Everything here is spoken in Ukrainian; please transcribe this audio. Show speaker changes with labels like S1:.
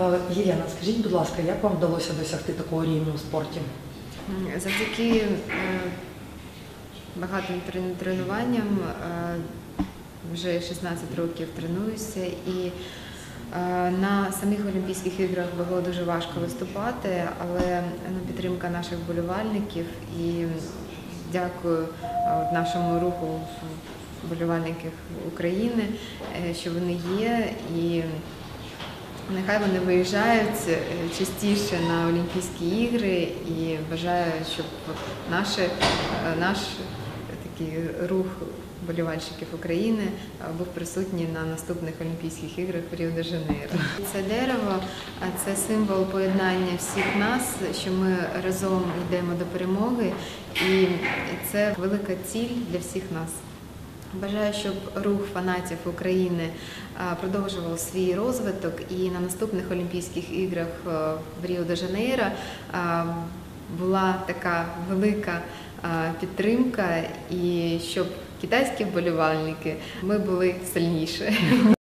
S1: Е, Єлена, скажіть, будь ласка, як вам вдалося досягти такого рівня у спорті?
S2: Завдяки е, багатим тренуванням е, вже 16 років тренуюся і на самих Олімпійських іграх було дуже важко виступати, але ну, підтримка наших вболівальників і дякую нашому руху вболівальників України, що вони є і Нехай вони виїжджають е, частіше на Олімпійські ігри і бажаю, щоб наш, наш такий рух болівальщиків України е, був присутній на наступних Олімпійських іграх в Ріо де Жанейро. Це дерево, це символ поєднання всіх нас, що ми разом йдемо до перемоги, і це велика ціль для всіх нас. Бажаю, щоб рух фанатів України продовжував свій розвиток і на наступних Олімпійських іграх е, в Ріо де Жанейро була така велика підтримка, і щоб китайські вболівальники ми були сильніші.